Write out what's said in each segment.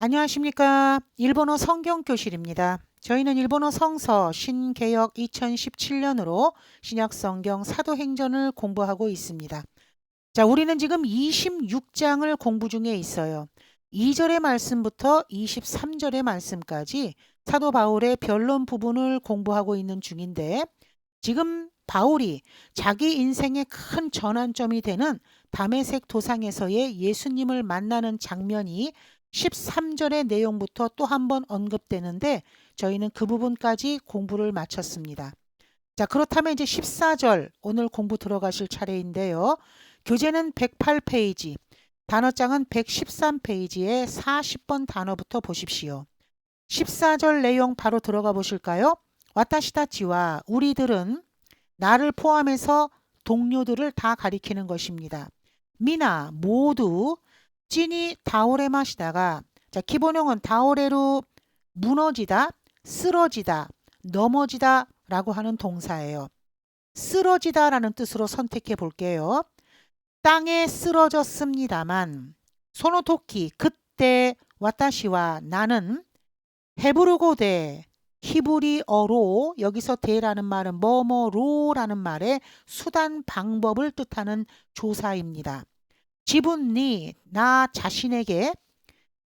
안녕하십니까. 일본어 성경교실입니다. 저희는 일본어 성서 신개역 2017년으로 신약 성경 사도행전을 공부하고 있습니다. 자, 우리는 지금 26장을 공부 중에 있어요. 2절의 말씀부터 23절의 말씀까지 사도 바울의 변론 부분을 공부하고 있는 중인데 지금 바울이 자기 인생의 큰 전환점이 되는 담에색 도상에서의 예수님을 만나는 장면이 13절의 내용부터 또 한 번 언급되는데 저희는 그 부분까지 공부를 마쳤습니다. 자, 그렇다면 이제 14절 오늘 공부 들어가실 차례인데요. 교재는 108페이지, 단어장은 113페이지에 40번 단어부터 보십시오. 14절 내용 바로 들어가 보실까요? 와타시다치와 우리들은 나를 포함해서 동료들을 다 가리키는 것입니다. 미나 모두 찐이 다오레 마시다가 자 기본형은 다오레로 무너지다, 쓰러지다, 넘어지다 라고 하는 동사예요. 쓰러지다 라는 뜻으로 선택해 볼게요. 땅에 쓰러졌습니다만 소노토키 그때 와타시와 나는 헤브르고대 히브리어로 여기서 대라는 말은 뭐뭐로라는 말의 수단 방법을 뜻하는 조사입니다. 지분니 나 자신에게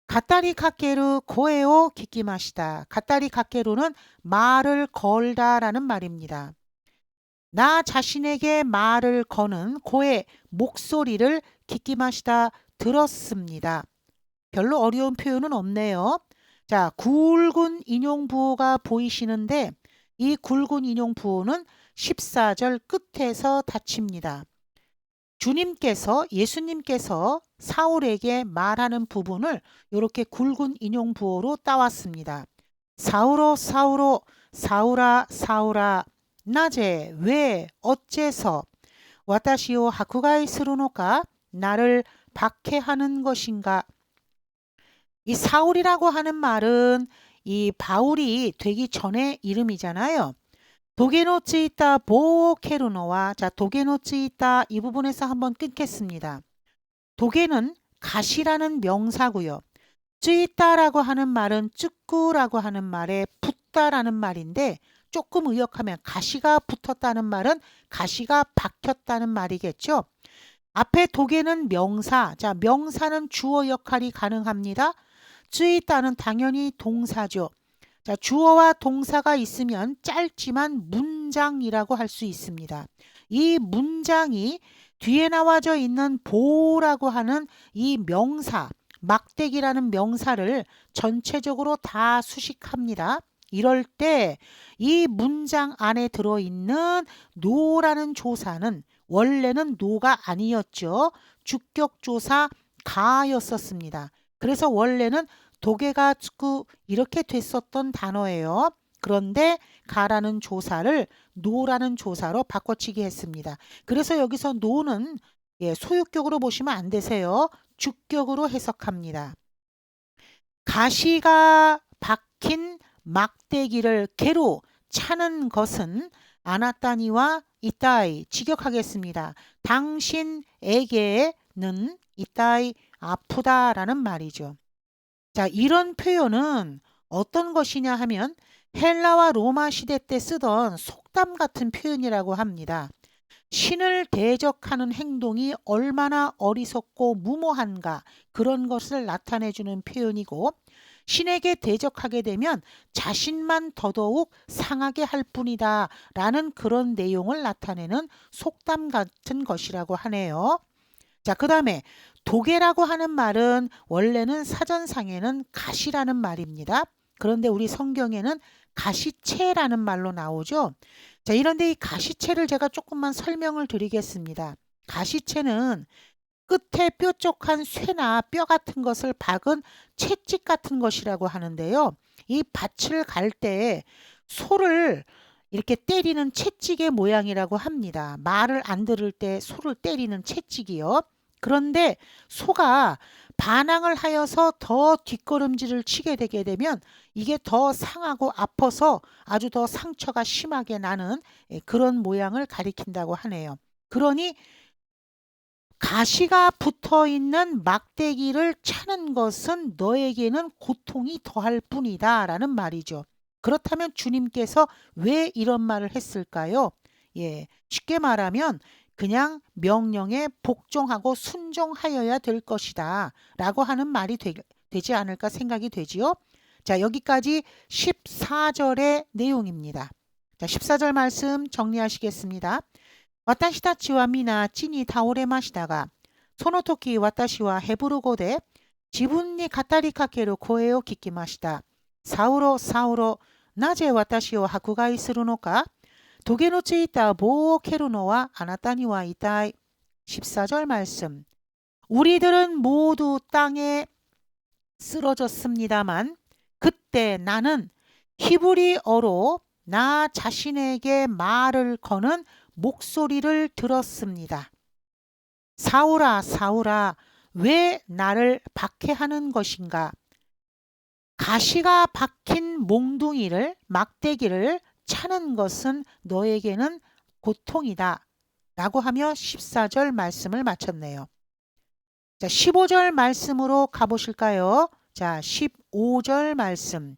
가따리 카케르 고에오 기끼마시다. 가따리 카케루는 말을 걸다라는 말입니다. 나 자신에게 말을 거는 고의 목소리를 기끼마시다 들었습니다. 별로 어려운 표현은 없네요. 자, 굵은 인용 부호가 보이시는데 이 굵은 인용 부호는 14절 끝에서 닫힙니다. 주님께서 예수님께서 사울에게 말하는 부분을 이렇게 굵은 인용 부호로 따왔습니다. 사우로 사우로 사우라 사우라 나제 왜 어째서 와타시오 하쿠가이 스루노까 나를 박해하는 것인가 이 사울이라고 하는 말은 이 바울이 되기 전의 이름이잖아요. 도게노츠 있다 보케르노와 자 도게노츠 있다 이 부분에서 한번 끊겠습니다. 도게는 가시라는 명사고요. 쯔있다라고 하는 말은 쭈꾸라고 하는 말에 붙다라는 말인데 조금 의역하면 가시가 붙었다는 말은 가시가 박혔다는 말이겠죠. 앞에 도게는 명사, 자 명사는 주어 역할이 가능합니다. 쯔있다는 당연히 동사죠. 자, 주어와 동사가 있으면 짧지만 문장이라고 할 수 있습니다. 이 문장이 뒤에 나와져 있는 보라고 하는 이 명사, 막대기라는 명사를 전체적으로 다 수식합니다. 이럴 때 이 문장 안에 들어있는 노라는 조사는 원래는 노가 아니었죠. 주격조사 가였었습니다. 그래서 원래는 도개가 축구 이렇게 됐었던 단어예요. 그런데 가라는 조사를 노라는 조사로 바꿔치기 했습니다. 그래서 여기서 노는 예, 소유격으로 보시면 안 되세요. 주격으로 해석합니다. 가시가 박힌 막대기를 개로 차는 것은 아나따니와 이따이 직역하겠습니다. 당신에게는 이따이 아프다라는 말이죠. 자, 이런 표현은 어떤 것이냐 하면 헬라와 로마 시대 때 쓰던 속담 같은 표현이라고 합니다. 신을 대적하는 행동이 얼마나 어리석고 무모한가 그런 것을 나타내주는 표현이고 신에게 대적하게 되면 자신만 더더욱 상하게 할 뿐이다 라는 그런 내용을 나타내는 속담 같은 것이라고 하네요. 자, 그 다음에 도계라고 하는 말은 원래는 사전상에는 가시라는 말입니다. 그런데 우리 성경에는 가시채라는 말로 나오죠. 자, 이런데 이 가시채를 제가 조금만 설명을 드리겠습니다. 가시채는 끝에 뾰족한 쇠나 뼈 같은 것을 박은 채찍 같은 것이라고 하는데요. 이 밭을 갈 때 소를 이렇게 때리는 채찍의 모양이라고 합니다. 말을 안 들을 때 소를 때리는 채찍이요. 그런데 소가 반항을 하여서 더 뒷걸음질을 치게 되게 되면 이게 더 상하고 아파서 아주 더 상처가 심하게 나는 예, 그런 모양을 가리킨다고 하네요. 그러니 가시가 붙어 있는 막대기를 차는 것은 너에게는 고통이 더할 뿐이다 라는 말이죠. 그렇다면 주님께서 왜 이런 말을 했을까요? 예, 쉽게 말하면 그냥 명령에 복종하고 순종하여야 될 것이다 라고 하는 말이 되, 되지 않을까 생각이 되지요. 자, 여기까지 14절의 내용입니다. 자, 14절 말씀 정리하시겠습니다. 私たちは皆地に倒れましたが、その時私はヘブル語で自分に語りかける声を聞きました。サウロ、サウロ、なぜ私を迫害するのか 독에 놓치 있다 보케르노와 아나타니와 이다이 14절 말씀 우리들은 모두 땅에 쓰러졌습니다만 그때 나는 히브리어로 나 자신에게 말을 거는 목소리를 들었습니다. 사울아 사울아 왜 나를 박해하는 것인가? 가시가 박힌 몽둥이를 막대기를 차는 것은 너에게는 고통이다. 라고 하며 14절 말씀을 마쳤네요. 자, 15절 말씀으로 가보실까요? 자, 15절 말씀.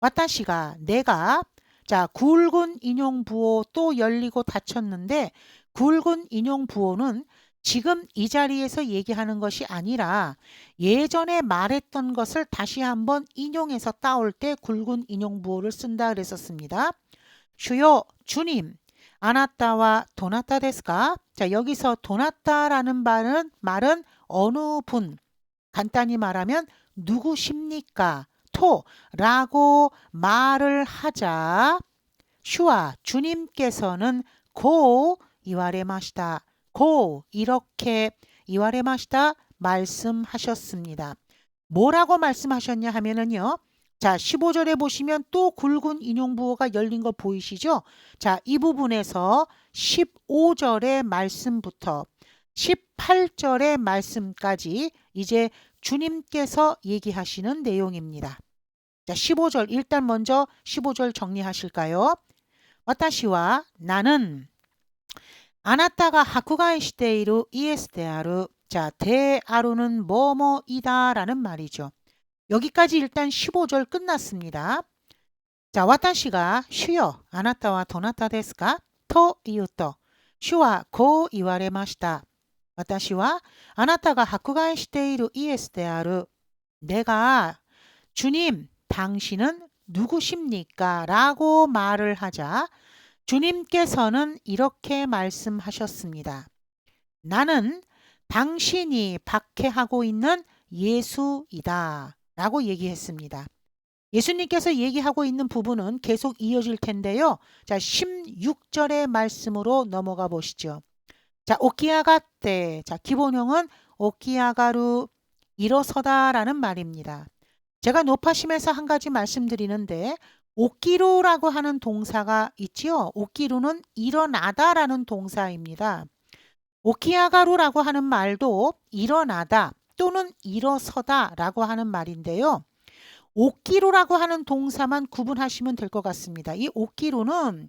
와타시가 내가 자, 굵은 인용 부호 또 열리고 닫혔는데 굵은 인용 부호는 지금 이 자리에서 얘기하는 것이 아니라 예전에 말했던 것을 다시 한번 인용해서 따올 때 굵은 인용 부호를 쓴다 그랬었습니다. 주요 주님 아나타와 도나타 데스까? 자, 여기서 도나타라는 말은 말은 어느 분 간단히 말하면 누구십니까? 토라고 말을 하자 슈아 주님께서는 고 이와레마시다. 고 이렇게 이와레마시다 말씀하셨습니다. 뭐라고 말씀하셨냐 하면은요. 자, 15절에 보시면 또 굵은 인용부호가 열린 거 보이시죠? 자, 이 부분에서 15절의 말씀부터 18절의 말씀까지 이제 주님께서 얘기하시는 내용입니다. 자, 15절 일단 먼저 15절 정리하실까요? 와타시와 나는 아나타가 하쿠가이 시대이루 이에스 데아루 자, 대아루는 뭐뭐이다라는 말이죠. 여기까지 일단 15절 끝났습니다. 자, 私が 슈여 あなたは 도나타 ですか? 또 이유또 슈와 고 이와레마시다. 私は あなたが 迫害 している 이에스 である 내가 주님 당신은 누구십니까? 라고 말을 하자 주님께서는 이렇게 말씀하셨습니다. 나는 당신이 박해하고 있는 예수이다. 라고 얘기했습니다. 예수님께서 얘기하고 있는 부분은 계속 이어질 텐데요. 자, 16절의 말씀으로 넘어가 보시죠. 자, 오키아가 때. 자, 기본형은 오키아가루 일어서다라는 말입니다. 제가 높아심에서 한 가지 말씀드리는데 오기로라고 하는 동사가 있지요. 오기로는 일어나다라는 동사입니다. 오키아가루라고 하는 말도 일어나다 또는 일어서다 라고 하는 말인데요. 오기로라고 하는 동사만 구분하시면 될 것 같습니다. 이 오기로는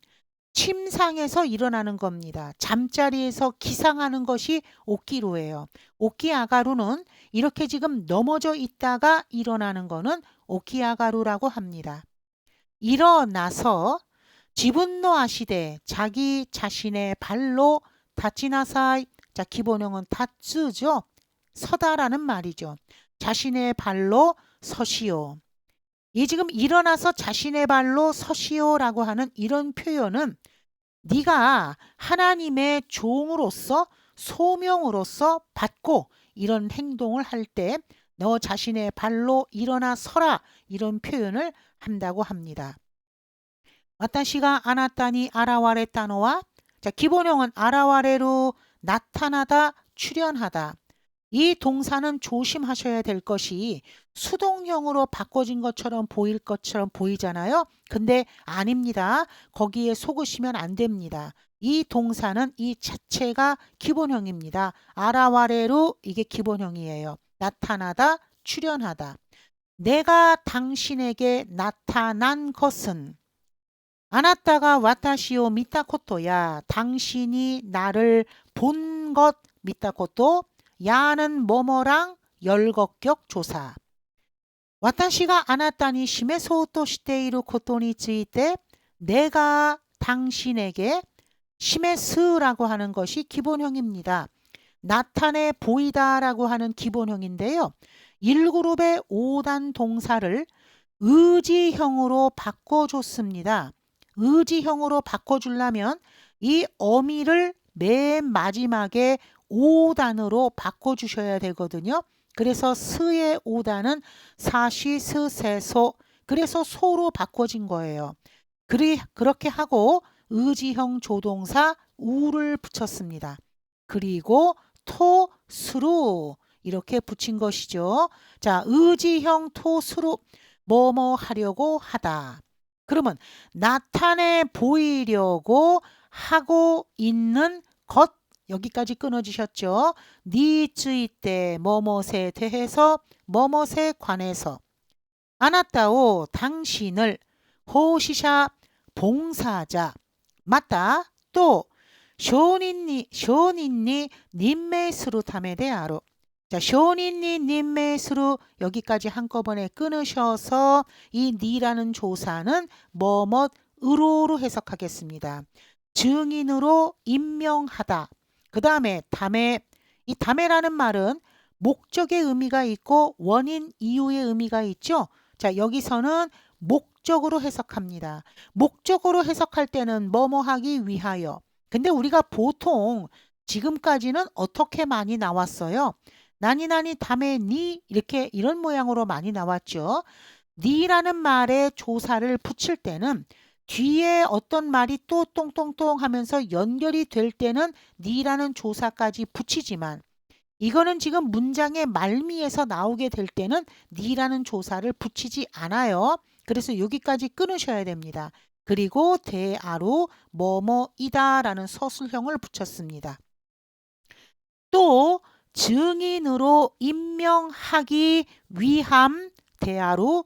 침상에서 일어나는 겁니다. 잠자리에서 기상하는 것이 오기로예요. 오키아가루는 이렇게 지금 넘어져 있다가 일어나는 거는 오키아가루라고 합니다. 일어나서 지분노 하시되 자기 자신의 발로 다치나사이 자 기본형은 다츠죠. 서다라는 말이죠. 자신의 발로 서시오. 이 지금 일어나서 자신의 발로 서시오라고 하는 이런 표현은 네가 하나님의 종으로서 소명으로서 받고 이런 행동을 할 때 너 자신의 발로 일어나 서라 이런 표현을 한다고 합니다. 와타시가 아나타니 아라와레타노와 자 기본형은 아라와레로 나타나다 출현하다 이 동사는 조심하셔야 될 것이 수동형으로 바꿔진 것처럼 보일 것처럼 보이잖아요. 근데 아닙니다. 거기에 속으시면 안 됩니다. 이 동사는 이 자체가 기본형입니다. 아라와레로 이게 기본형이에요. 나타나다, 출현하다. 내가 당신에게 나타난 것은 아나타가 와타시오 미타코토야 당신이 나를 본 것 미타코토 야는 뭐뭐랑 열거격 조사. 私があなたに示そうとしていることについて 내가 당신에게 심해스라고 하는 것이 기본형입니다. 나타내 보이다라고 하는 기본형인데요. 1그룹의 5단 동사를 의지형으로 바꿔줬습니다. 의지형으로 바꿔주려면 이 어미를 맨 마지막에 5단으로 바꿔주셔야 되거든요. 그래서 스의 5단은 사시, 스, 세, 소. 그래서 소로 바꿔진 거예요. 그리, 그렇게 하고 의지형 조동사 우를 붙였습니다. 그리고 토, 수로 이렇게 붙인 것이죠. 자, 의지형 토, 수로 뭐뭐 하려고 하다. 그러면 나타내 보이려고 하고 있는 것 여기까지 끊어지셨죠? 니츠이 때 뭐뭇에 대해서 뭐뭇에 관해서 아나타오 당신을 호시샤 봉사자 맞다 또 쇼닌니 쇼닌니 님메스루 대하로 자 쇼닌니 님메스루 여기까지 한꺼번에 끊으셔서 이 니라는 조사는 뭐뭇 으로로 해석하겠습니다. 증인으로 임명하다. 그 다음에 담에 이 담에라는 말은 목적의 의미가 있고 원인 이유의 의미가 있죠. 자 여기서는 목적으로 해석합니다. 목적으로 해석할 때는 뭐뭐 하기 위하여. 근데 우리가 보통 지금까지는 어떻게 많이 나왔어요? 나니나니 담에 니 이렇게 이런 모양으로 많이 나왔죠. 니라는 말에 조사를 붙일 때는 뒤에 어떤 말이 또 똥똥똥 하면서 연결이 될 때는 니라는 조사까지 붙이지만 이거는 지금 문장의 말미에서 나오게 될 때는 니라는 조사를 붙이지 않아요. 그래서 여기까지 끊으셔야 됩니다. 그리고 대아로 뭐뭐이다라는 서술형을 붙였습니다. 또 증인으로 임명하기 위함 대아로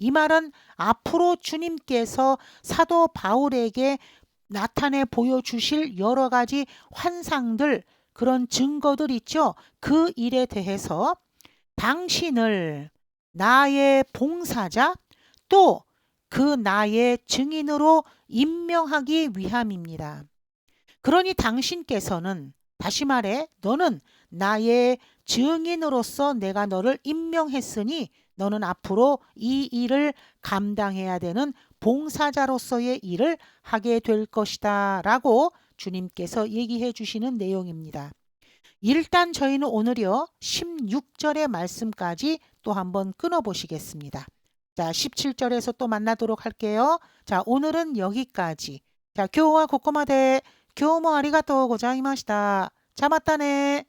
이 말은 앞으로 주님께서 사도 바울에게 나타내 보여주실 여러 가지 환상들, 그런 증거들 있죠. 그 일에 대해서 당신을 나의 봉사자 또 그 나의 증인으로 임명하기 위함입니다. 그러니 당신께서는 다시 말해 너는 나의 증인으로서 내가 너를 임명했으니 너는 앞으로 이 일을 감당해야 되는 봉사자로서의 일을 하게 될 것이다 라고 주님께서 얘기해 주시는 내용입니다. 일단 저희는 오늘요 16절의 말씀까지 또 한번 끊어 보시겠습니다. 자 17절에서 또 만나도록 할게요. 자 오늘은 여기까지. 자 교와 고코마데 교모 아리가또 고자이마시다. 자 맞다네.